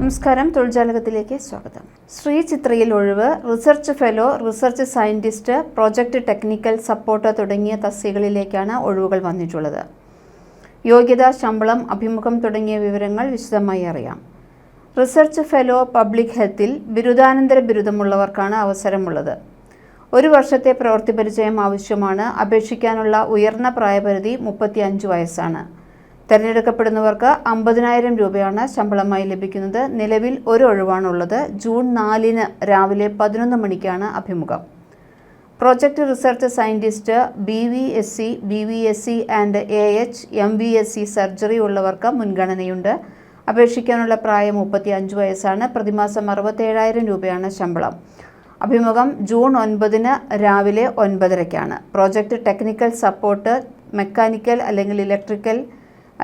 നമസ്കാരം. തൊഴിൽജാലകത്തിലേക്ക് സ്വാഗതം. ശ്രീ ചിത്രയിൽ ഒഴിവ് research fellow research scientist project technical support തുടങ്ങിയ തസ്തികകളിലേക്കാണ് ഒഴിവുകൾ വന്നിട്ടുള്ളത്. യോഗ്യത ശമ്പളം അഭിമുഖം തുടങ്ങിയ വിവരങ്ങൾ വിശദമായി അറിയാം. റിസർച്ച് ഫെലോ പബ്ലിക് ഹെൽത്തിൽ ബിരുദാനന്തര ബിരുദമുള്ളവർക്കാണ് അവസരമുള്ളത്. ഒരു വർഷത്തെ പ്രവൃത്തി പരിചയം ആവശ്യമാണ്. അപേക്ഷിക്കാനുള്ള ഉയർന്ന പ്രായപരിധി മുപ്പത്തി അഞ്ച് വയസ്സാണ്. തിരഞ്ഞെടുക്കപ്പെടുന്നവർക്ക് അമ്പതിനായിരം രൂപയാണ് ശമ്പളമായി ലഭിക്കുന്നത്. നിലവിൽ ഒരു ഒഴിവാണുള്ളത്. ജൂൺ നാലിന് രാവിലെ പതിനൊന്ന് മണിക്കാണ് അഭിമുഖം. Project research scientist B V S C B V S C and A H M V S C surgery ഉള്ളവർക്ക് മുൻഗണനയുണ്ട്. അപേക്ഷിക്കാനുള്ള പ്രായം മുപ്പത്തി അഞ്ച് വയസ്സാണ്. പ്രതിമാസം അറുപത്തേഴായിരം രൂപയാണ് ശമ്പളം. അഭിമുഖം ജൂൺ ഒൻപതിന് രാവിലെ ഒൻപതരയ്ക്കാണ്. പ്രോജക്റ്റ് ടെക്നിക്കൽ സപ്പോർട്ട് മെക്കാനിക്കൽ അല്ലെങ്കിൽ ഇലക്ട്രിക്കൽ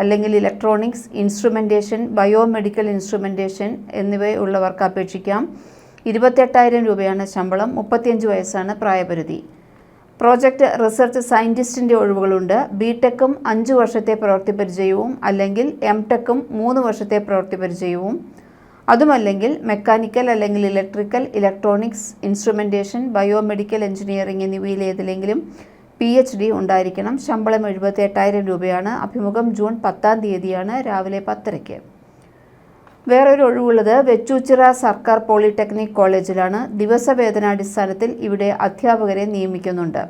അല്ലെങ്കിൽ ഇലക്ട്രോണിക്സ് ഇൻസ്ട്രുമെന്റേഷൻ ബയോമെഡിക്കൽ ഇൻസ്ട്രുമെന്റേഷൻ എന്നിവയുള്ളവർക്ക് അപേക്ഷിക്കാം. ഇരുപത്തെട്ടായിരം രൂപയാണ് ശമ്പളം മുപ്പത്തിയഞ്ച് വയസ്സാണ് പ്രായപരിധി. പ്രോജക്റ്റ് റിസർച്ച് സയന്റിസ്റ്റിന്റെ ഒഴിവുകളുണ്ട്. ബി ടെക്കും അഞ്ച് വർഷത്തെ പ്രവൃത്തി പരിചയവും അല്ലെങ്കിൽ എം ടെക്കും മൂന്ന് വർഷത്തെ പ്രവൃത്തി പരിചയവും. അതുമല്ലെങ്കിൽ മെക്കാനിക്കൽ അല്ലെങ്കിൽ electrical electronics instrumentation biomedical engineering എന്നിവയിലേതിലെങ്കിലും P H D ഉണ്ടായിരിക്കണം. ശമ്പളം എഴുപത്തി എട്ടായിരം രൂപയാണ്. അഭിമുഖം ജൂൺ പത്താം തീയതിയാണ് രാവിലെ പത്തരയ്ക്ക്. വേറൊരു ഒഴിവുള്ളത് വെച്ചൂച്ചിറ സർക്കാർ പോളിടെക്നിക് കോളേജിലാണ് ദിവസവേതനാടിസ്ഥാനത്തിൽ ഇവിടെ അധ്യാപകരെ നിയമിക്കുന്നുണ്ട്.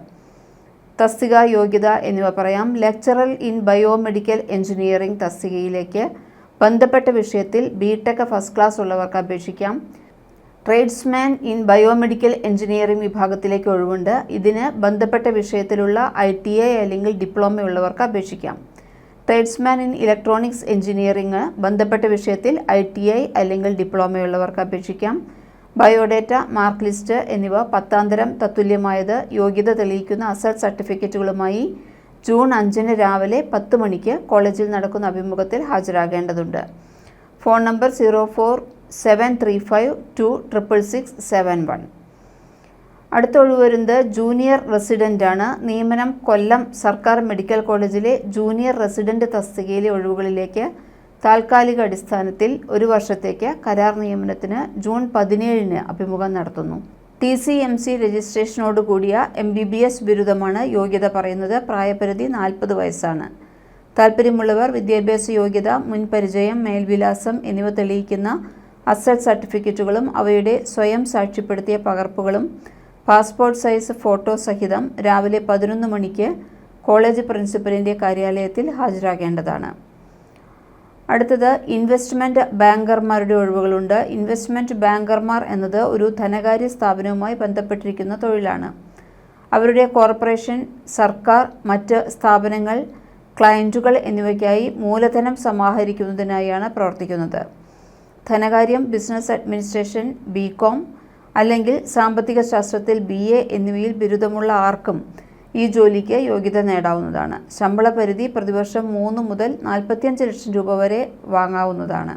തസ്തിക യോഗ്യത എന്നിവ പറയാം. ലെക്ചറൽ ഇൻ ബയോമെഡിക്കൽ എഞ്ചിനീയറിംഗ് തസ്തികയിലേക്ക് ബന്ധപ്പെട്ട വിഷയത്തിൽ ബി ടെക് ഫസ്റ്റ് ക്ലാസ് ഉള്ളവർക്ക് അപേക്ഷിക്കാം. ട്രേഡ്സ്മാൻ ഇൻ ബയോമെഡിക്കൽ എഞ്ചിനീയറിംഗ് വിഭാഗത്തിലേക്ക് ഒഴിവുണ്ട്. ഇതിന് ബന്ധപ്പെട്ട വിഷയത്തിലുള്ള ഐ ടി ഐ അല്ലെങ്കിൽ ഡിപ്ലോമ ഉള്ളവർക്ക് അപേക്ഷിക്കാം. ട്രേഡ്സ്മാൻ ഇൻ ഇലക്ട്രോണിക്സ് എഞ്ചിനീയറിംഗ് ബന്ധപ്പെട്ട വിഷയത്തിൽ ഐ ടി ഐ അല്ലെങ്കിൽ ഡിപ്ലോമയുള്ളവർക്ക് അപേക്ഷിക്കാം. ബയോഡേറ്റ മാർക്ക് ലിസ്റ്റ് എന്നിവ പത്താന്തരം തത്തുല്യമായത് യോഗ്യത തെളിയിക്കുന്ന അസൽ സർട്ടിഫിക്കറ്റുകളുമായി ജൂൺ അഞ്ചിന് രാവിലെ പത്ത് മണിക്ക് കോളേജിൽ നടക്കുന്ന അഭിമുഖത്തിൽ ഹാജരാകേണ്ടതുണ്ട്. Phone number zero four seven three five two triple six seven one അടുത്ത വരുന്നത് ജൂനിയർ റെസിഡന്റാണ് നിയമനം കൊല്ലം സർക്കാർ മെഡിക്കൽ കോളേജിലെ ജൂനിയർ റെസിഡന്റ് തസ്തികയിലെ ഒഴിവുകളിലേക്ക് താൽക്കാലിക അടിസ്ഥാനത്തിൽ ഒരു വർഷത്തേക്ക് കരാർ നിയമനത്തിന് ജൂൺ പതിനേഴിന് അഭിമുഖം നടത്തുന്നു. ടി സി എം സി രജിസ്ട്രേഷനോട് കൂടിയ എം ബി ബി എസ് ബിരുദമാണ് യോഗ്യത പറയുന്നത്. പ്രായപരിധി നാൽപ്പത് വയസ്സാണ്. താല്പര്യമുള്ളവർ വിദ്യാഭ്യാസ യോഗ്യത മുൻപരിചയം മേൽവിലാസം എന്നിവ തെളിയിക്കുന്ന അസൽ സർട്ടിഫിക്കറ്റുകളും അവയുടെ സ്വയം സാക്ഷ്യപ്പെടുത്തിയ പകർപ്പുകളും പാസ്പോർട്ട് സൈസ് ഫോട്ടോ സഹിതം രാവിലെ പതിനൊന്ന് മണിക്ക് കോളേജ് പ്രിൻസിപ്പലിന്റെ കാര്യാലയത്തിൽ ഹാജരാകേണ്ടതാണ്. അടുത്തത് ഇൻവെസ്റ്റ്മെന്റ് ബാങ്കർമാരുടെ ഒഴിവുകളുണ്ട്. ഇൻവെസ്റ്റ്മെന്റ് ബാങ്കർമാർ എന്നത് ഒരു ധനകാര്യ സ്ഥാപനവുമായി ബന്ധപ്പെട്ടിരിക്കുന്ന തൊഴിലാണ്. അവരുടെ കോർപ്പറേഷൻ സർക്കാർ മറ്റ് സ്ഥാപനങ്ങൾ ക്ലയന്റുകൾ എന്നിവയ്ക്കായി മൂലധനം സമാഹരിക്കുന്നതിനായാണ് പ്രവർത്തിക്കുന്നത്. ധനകാര്യം ബിസിനസ് അഡ്മിനിസ്ട്രേഷൻ ബി കോം അല്ലെങ്കിൽ സാമ്പത്തിക ശാസ്ത്രത്തിൽ ബി എ എന്നിവയിൽ ബിരുദമുള്ള ആർക്കും ഈ ജോലിക്ക് യോഗ്യത നേടാവുന്നതാണ്. ശമ്പള പരിധി പ്രതിവർഷം മൂന്ന് മുതൽ നാൽപ്പത്തിയഞ്ച് ലക്ഷം രൂപ വരെ വാങ്ങാവുന്നതാണ്.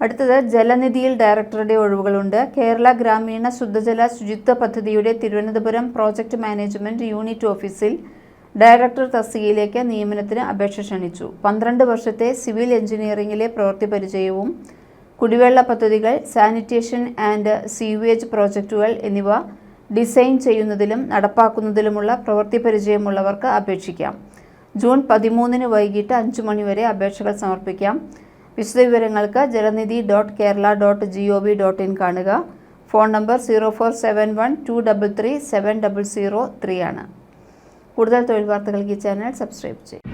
അടുത്തത് ജലനിധിയിൽ ഡയറക്ടറുടെ ഒഴിവുകളുണ്ട്. കേരള ഗ്രാമീണ ശുദ്ധജല ശുചിത്വ പദ്ധതിയുടെ തിരുവനന്തപുരം പ്രോജക്റ്റ് മാനേജ്മെന്റ് യൂണിറ്റ് ഓഫീസിൽ ഡയറക്ടർ തസ്തികയിലേക്ക് നിയമനത്തിന് അപേക്ഷ ക്ഷണിച്ചു. പന്ത്രണ്ട് വർഷത്തെ സിവിൽ എഞ്ചിനീയറിംഗിലെ പ്രവൃത്തി പരിചയവും കുടിവെള്ള പദ്ധതികൾ സാനിറ്റേഷൻ ആൻഡ് സീവേജ് പ്രോജക്റ്റുകൾ എന്നിവ ഡിസൈൻ ചെയ്യുന്നതിലും നടപ്പാക്കുന്നതിലുമുള്ള പ്രവൃത്തി പരിചയമുള്ളവർക്ക് അപേക്ഷിക്കാം. ജൂൺ പതിമൂന്നിന് വൈകിട്ട് അഞ്ച് മണിവരെ അപേക്ഷകൾ സമർപ്പിക്കാം. വിശദവിവരങ്ങൾക്ക് Jalanidhi dot Kerala dot G O V dot in കാണുക. Phone number zero four seven one two double three seven double zero three ആണ്. കൂടുതൽ തൊഴിൽ വാർത്തകൾക്ക് ഈ ചാനൽ സബ്സ്ക്രൈബ് ചെയ്യും.